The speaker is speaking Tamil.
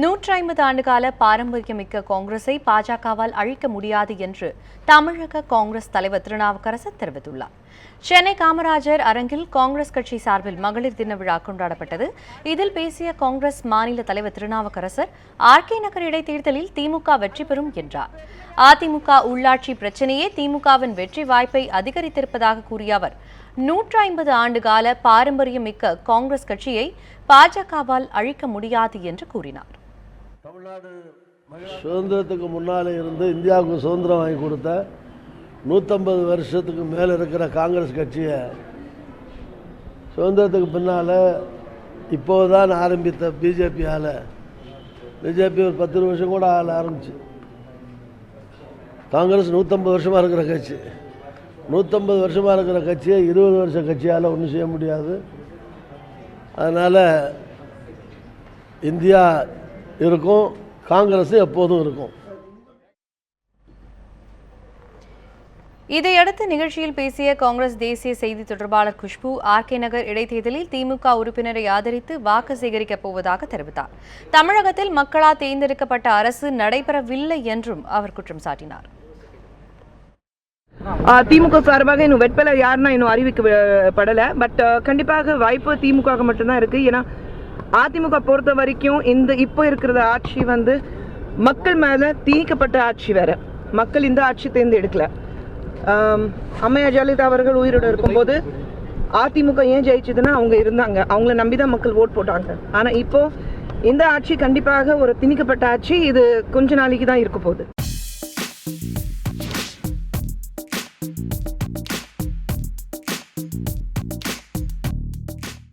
நூற்றி ஐம்பது ஆண்டுகால பாரம்பரியமிக்க காங்கிரஸை பாஜகவால் அழிக்க முடியாது என்று தமிழக காங்கிரஸ் தலைவர் திருநாவுக்கரசர் தெரிவித்துள்ளார். சென்னை காமராஜர் அரங்கில் காங்கிரஸ் கட்சி சார்பில் மகளிர் தின விழா கொண்டாடப்பட்டது. இதில் பேசிய காங்கிரஸ் மாநில தலைவர் திருநாவுக்கரசர் ஆர்கே நகர் இடைத்தேர்தலில் திமுக வெற்றி பெறும் என்றார். அதிமுக உள்ளாட்சி பிரச்சனையே திமுகவின் வெற்றி வாய்ப்பை அதிகரித்திருப்பதாக கூறிய அவர் நூற்றி ஐம்பது ஆண்டுகால பாரம்பரியமிக்க காங்கிரஸ் கட்சியை பாஜகவால் அழிக்க முடியாது என்று கூறினார். சுதந்திரத்துக்கு முன்னால் இருந்து இந்தியாவுக்கு சுதந்திரம் வாங்கி கொடுத்த நூற்றம்பது வருஷத்துக்கு மேலே இருக்கிற காங்கிரஸ் கட்சியை சுதந்திரத்துக்கு பின்னால் இப்போதான் ஆரம்பித்த பிஜேபியால். பிஜேபி ஒரு பத்து வருஷம் கூட ஆள ஆரம்பிச்சு. காங்கிரஸ் நூற்றம்பது வருஷமாக இருக்கிற கட்சி. நூற்றம்பது வருஷமாக இருக்கிற கட்சியை இருபது வருஷ கட்சியால் ஒன்றும் செய்ய முடியாது. அதனால் இந்தியா இருக்கும். காங்கிரஸ் எப்போதும் இருக்கும். இதையடுத்து நிகழ்ச்சியில் பேசிய காங்கிரஸ் தேசிய செய்தி தொடர்பாளர் குஷ்பு ஆர்கே நகர் இடைத்தேர்தலில் திமுக உறுப்பினரை ஆதரித்து வாக்கு சேகரிக்கப் போவதாக தெரிவித்தார். தமிழகத்தில் மக்களால் தேர்ந்தெடுக்கப்பட்ட அரசு நடைபெறவில்லை என்றும் அவர் குற்றம் சாட்டினார். திமுக சார்பாக இன்னும் வெட்பலை யாருன்னா இன்னும் அறிவிக்கப்படலை. பட் கண்டிப்பாக வாய்ப்பு திமுக மட்டும்தான் இருக்கு. ஏன்னா அதிமுக பொறுத்த வரைக்கும் இந்த இப்போ இருக்கிற ஆட்சி வந்து மக்கள் மேலே திணிக்கப்பட்ட ஆட்சி வேற. மக்கள் இந்த ஆட்சி தேர்ந்தெடுக்கல. அம்மையா ஜெயலலிதா அவர்கள் உயிரோட இருக்கும்போது அதிமுக ஏன் ஜெயிச்சதுன்னா அவங்க இருந்தாங்க. அவங்கள நம்பி தான் மக்கள் ஓட் போட்டாங்க. ஆனால் இப்போ இந்த ஆட்சி கண்டிப்பாக ஒரு திணிக்கப்பட்ட ஆட்சி. இது கொஞ்ச நாளைக்கு தான் இருக்க போகுது.